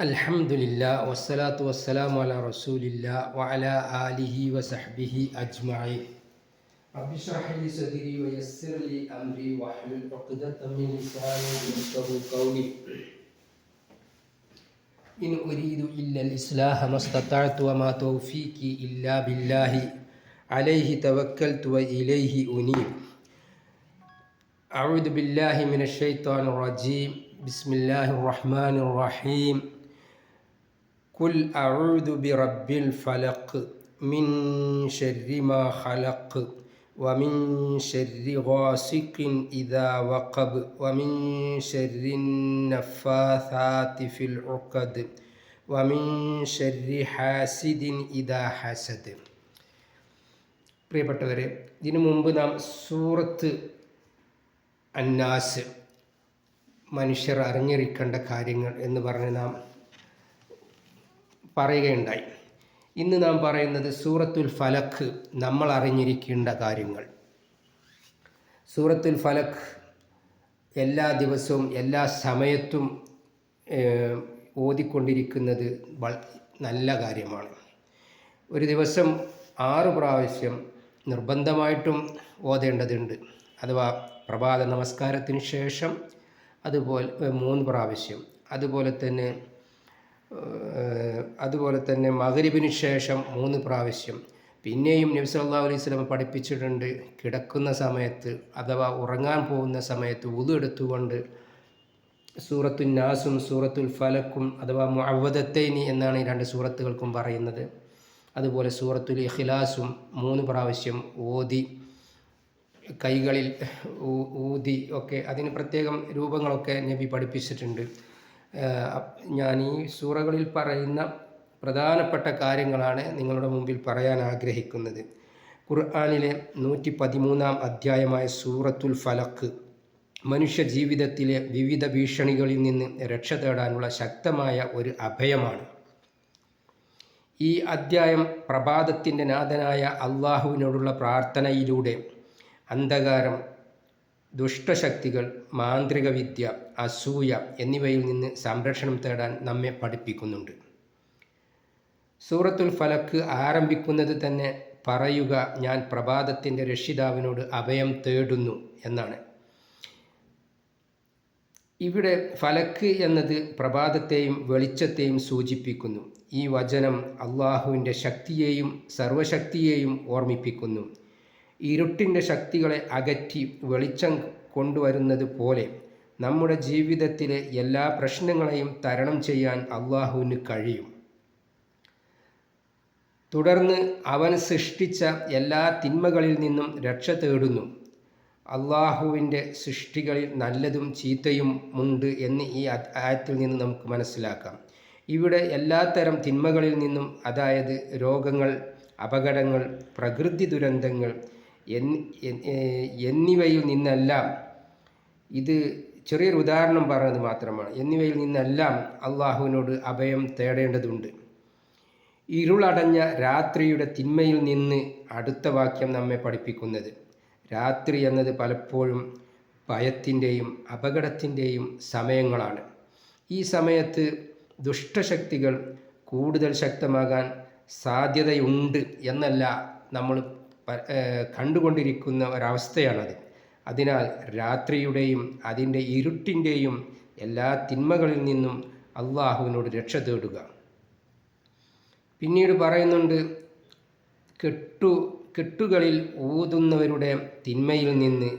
الحمد لله والصلاة والسلام على رسول الله وعلى آله وصحبه أجمعين رب اشرح لي صدري ويسر لي أمري واحلل عقدة من لساني يفقهوا قولي إن أريد إلا الإصلاح ما استطعت وما توفيقي إلا بالله عليه توكلت وإليه أنيب أعوذ بالله من الشيطان الرجيم بسم الله الرحمن الرحيم قل أعوذ برب الفلق من شر ما خلق ومن شر غاسق إذا وقب ومن شر النفاثات في العقد ومن شر حاسد إذا حسد പ്രിയപ്പെട്ടവരെ ഇതിനു മുമ്പ് നാം സൂറത്ത് അന്നാസ് മനുഷ്യർ അറിഞ്ഞിരിക്കേണ്ട കാര്യങ്ങൾ എന്ന് പറഞ്ഞ് നാം പറയുകയുണ്ടായി. ഇന്ന് നാം പറയുന്നത് സൂറത്തുൽ ഫലക്ക് നമ്മൾ അറിഞ്ഞിരിക്കേണ്ട കാര്യങ്ങൾ. സൂറത്തുൽ ഫലക്ക് എല്ലാ ദിവസവും എല്ലാ സമയത്തും ഓതിക്കൊണ്ടിരിക്കുന്നത് നല്ല കാര്യമാണ്. ഒരു ദിവസം ആറ് പ്രാവശ്യം നിർബന്ധമായിട്ടും ഓതേണ്ടതുണ്ട്. അഥവാ പ്രഭാത നമസ്കാരത്തിന് ശേഷം അതുപോലെ മൂന്ന് പ്രാവശ്യം. അതുപോലെ തന്നെ അതുപോലെ തന്നെ മകരിബിന് ശേഷം മൂന്ന് പ്രാവശ്യം. പിന്നെയും നബി സല്ലല്ലാഹു അലൈഹി വസല്ലം പഠിപ്പിച്ചിട്ടുണ്ട് കിടക്കുന്ന സമയത്ത് അഥവാ ഉറങ്ങാൻ പോകുന്ന സമയത്ത് ഉതു എടുത്തുകൊണ്ട് സൂറത്തുൽ നാസും സൂറത്തുൽ ഫലക്കും അഥവാ മുഅവദത്തൈനി എന്നാണ് ഈ രണ്ട് സൂറത്തുകൾക്കും പറയുന്നത്. അതുപോലെ സൂറത്തുൽ ഇഖ്ലാസും മൂന്ന് പ്രാവശ്യം ഓതി കൈകളിൽ ഊതി ഒക്കെ അതിന് പ്രത്യേകം രൂപങ്ങളൊക്കെ നബി പഠിപ്പിച്ചിട്ടുണ്ട്. ഞാൻ ഈ സൂറകളിൽ പറയുന്ന പ്രധാനപ്പെട്ട കാര്യങ്ങളാണ് നിങ്ങളുടെ മുമ്പിൽ പറയാൻ ആഗ്രഹിക്കുന്നത്. ഖുർആാനിലെ നൂറ്റി പതിമൂന്നാം അധ്യായമായ സൂറത്തുൽ ഫലക്ക് മനുഷ്യ ജീവിതത്തിലെ വിവിധ ഭീഷണികളിൽ നിന്ന് രക്ഷ തേടാനുള്ള ശക്തമായ ഒരു അഭയമാണ്. ഈ അദ്ധ്യായം പ്രഭാതത്തിന്റെ നാഥനായ അള്ളാഹുവിനോടുള്ള പ്രാർത്ഥനയിലൂടെ അന്ധകാരം ദുഷ്ടശക്തികൾ മാന്ത്രികവിദ്യ അസൂയ എന്നിവയിൽ നിന്ന് സംരക്ഷണം തേടാൻ നമ്മെ പഠിപ്പിക്കുന്നുണ്ട്. സൂറത്തുൽ ഫലക്ക് ആരംഭിക്കുന്നത് തന്നെ പറയുക ഞാൻ പ്രഭാതത്തിന്റെ രക്ഷിതാവിനോട് അഭയം തേടുന്നു എന്നാണ്. ഇവിടെ ഫലക്ക് എന്നത് പ്രഭാതത്തെയും വെളിച്ചത്തെയും സൂചിപ്പിക്കുന്നു. ഈ വചനം അള്ളാഹുവിന്റെ ശക്തിയെയും സർവശക്തിയെയും ഓർമ്മിപ്പിക്കുന്നു. ഇരുട്ടിന്റെ ശക്തികളെ അകറ്റി വെളിച്ചം കൊണ്ടുവരുന്നത് പോലെ നമ്മുടെ ജീവിതത്തിലെ എല്ലാ പ്രശ്നങ്ങളെയും തരണം ചെയ്യാൻ അള്ളാഹുവിന് കഴിയും. തുടർന്ന് അവൻ സൃഷ്ടിച്ച എല്ലാ തിന്മകളിൽ നിന്നും രക്ഷ തേടുന്നു. അള്ളാഹുവിന്റെ സൃഷ്ടികളിൽ നല്ലതും ചീത്തയും ഉണ്ട് എന്ന് ഈ ആയത്തിൽ നിന്ന് നമുക്ക് മനസ്സിലാക്കാം. ഇവിടെ എല്ലാത്തരം തിന്മകളിൽ നിന്നും അതായത് രോഗങ്ങൾ അപകടങ്ങൾ പ്രകൃതി ദുരന്തങ്ങൾ എന്നിവയിൽ നിന്നെല്ലാം ഇത് ചെറിയൊരു ഉദാഹരണം പറഞ്ഞത് മാത്രമാണ്. എന്നിവയിൽ നിന്നെല്ലാം അള്ളാഹുവിനോട് അഭയം തേടേണ്ടതുണ്ട്. ഇരുളടഞ്ഞ രാത്രിയുടെ തിന്മയിൽ നിന്ന് അടുത്ത വാക്യം നമ്മെ പഠിപ്പിക്കുന്നത്. രാത്രി എന്നത് പലപ്പോഴും ഭയത്തിന്റെയും അപകടത്തിന്റെയും സമയങ്ങളാണ്. ഈ സമയത്ത് ദുഷ്ടശക്തികൾ കൂടുതൽ ശക്തമാകാൻ സാധ്യതയുണ്ട് എന്നല്ല നമ്മൾ കണ്ടുകൊണ്ടിരിക്കുന്ന ഒരവസ്ഥയാണത്. അതിനാൽ രാത്രിയുടെയും അതിന്റെ ഇരുട്ടിന്റെയും എല്ലാ തിന്മകളിൽ നിന്നും അള്ളാഹുവിനോട് രക്ഷ തേടുക. പിന്നീട് പറയുന്നുണ്ട് കെട്ടു കെട്ടുകളിൽ ഊതുന്നവരുടെ തിന്മയിൽ നിന്ന്.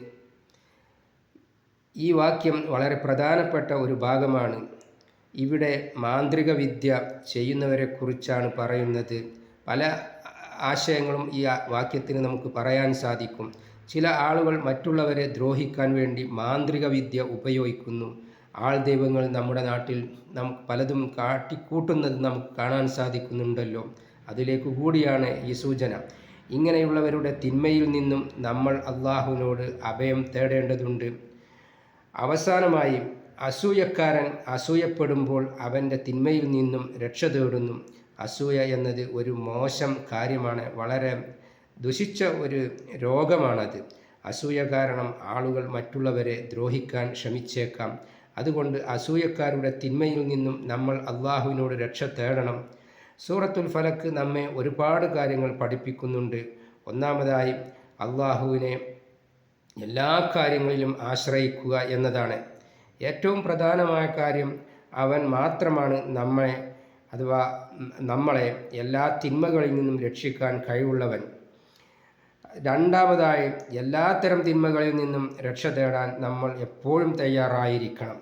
ഈ വാക്യം വളരെ പ്രധാനപ്പെട്ട ഒരു ഭാഗമാണ്. ഇവിടെ മാന്ത്രിക വിദ്യ ചെയ്യുന്നവരെക്കുറിച്ചാണ് പറയുന്നത്. പല ആശയങ്ങളും ഈ വാക്യത്തിന് നമുക്ക് പറയാൻ സാധിക്കും. ചില ആളുകൾ മറ്റുള്ളവരെ ദ്രോഹിക്കാൻ വേണ്ടി മാന്ത്രിക വിദ്യ ഉപയോഗിക്കുന്നു. ആൾ ദൈവങ്ങൾ നമ്മുടെ നാട്ടിൽ നാം പലതും കാട്ടിക്കൂട്ടുന്നത് നമുക്ക് കാണാൻ സാധിക്കുന്നുണ്ടല്ലോ. അതിലേക്ക് കൂടിയാണ് ഈ സൂചന. ഇങ്ങനെയുള്ളവരുടെ തിന്മയിൽ നിന്നും നമ്മൾ അള്ളാഹുവിനോട് അഭയം തേടേണ്ടതുണ്ട്. അവസാനമായി അസൂയക്കാരൻ അസൂയപ്പെടുമ്പോൾ അവന്റെ തിന്മയിൽ നിന്നും രക്ഷ തേടുന്നു. അസൂയ എന്നത് ഒരു മോശം കാര്യമാണ്. വളരെ ദുഷിച്ച ഒരു രോഗമാണത്. അസൂയ കാരണം ആളുകൾ മറ്റുള്ളവരെ ദ്രോഹിക്കാൻ ശ്രമിച്ചേക്കാം. അതുകൊണ്ട് അസൂയക്കാരുടെ തിന്മയിൽ നിന്നും നമ്മൾ അള്ളാഹുവിനോട് രക്ഷ തേടണം. സൂറത്തുൽ ഫലക്ക് നമ്മെ ഒരുപാട് കാര്യങ്ങൾ പഠിപ്പിക്കുന്നുണ്ട്. ഒന്നാമതായി അള്ളാഹുവിനെ എല്ലാ കാര്യങ്ങളിലും ആശ്രയിക്കുക എന്നതാണ്. ഏറ്റവും പ്രധാനമായ കാര്യം അവൻ മാത്രമാണ് നമ്മെ അഥവാ നമ്മളെ എല്ലാ തിന്മകളിൽ നിന്നും രക്ഷിക്കാൻ കഴിവുള്ളവൻ. രണ്ടാമതായി എല്ലാത്തരം തിന്മകളിൽ നിന്നും രക്ഷ തേടാൻ നമ്മൾ എപ്പോഴും തയ്യാറായിരിക്കണം.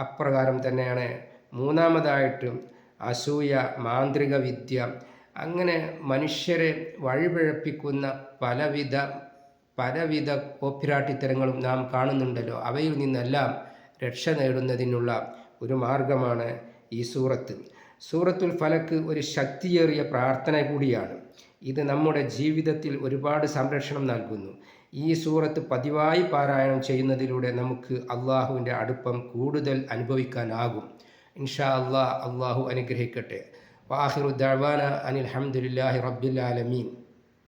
അപ്രകാരം തന്നെയാണ് മൂന്നാമതായിട്ടും അസൂയ മാന്ത്രിക വിദ്യ അങ്ങനെ മനുഷ്യരെ വഴിപിഴപ്പിക്കുന്ന പലവിധ പലവിധ കോപ്പിരാട്ടിത്തരങ്ങളും നാം കാണുന്നുണ്ടല്ലോ. അവയിൽ നിന്നെല്ലാം രക്ഷ നേടുന്നതിനുള്ള ഒരു മാർഗമാണ് ഈ സൂറത്ത്. സൂറത്തുൽ ഫലക്ക് ഒരു ശക്തിയേറിയ പ്രാർത്ഥന കൂടിയാണ്. ഇത് നമ്മുടെ ജീവിതത്തിൽ ഒരുപാട് സംരക്ഷണം നൽകുന്നു. ഈ സൂറത്ത് പതിവായി പാരായണം ചെയ്യുന്നതിലൂടെ നമുക്ക് അള്ളാഹുവിന്റെ അടുപ്പം കൂടുതൽ അനുഭവിക്കാനാകും. ഇൻഷാ അള്ളാഹ് അള്ളാഹു അനുഗ്രഹിക്കട്ടെ. വാഹിറു ദഅവാന അനിൽ ഹംദുലില്ലാഹി റബ്ബിൽ ആലമീൻ.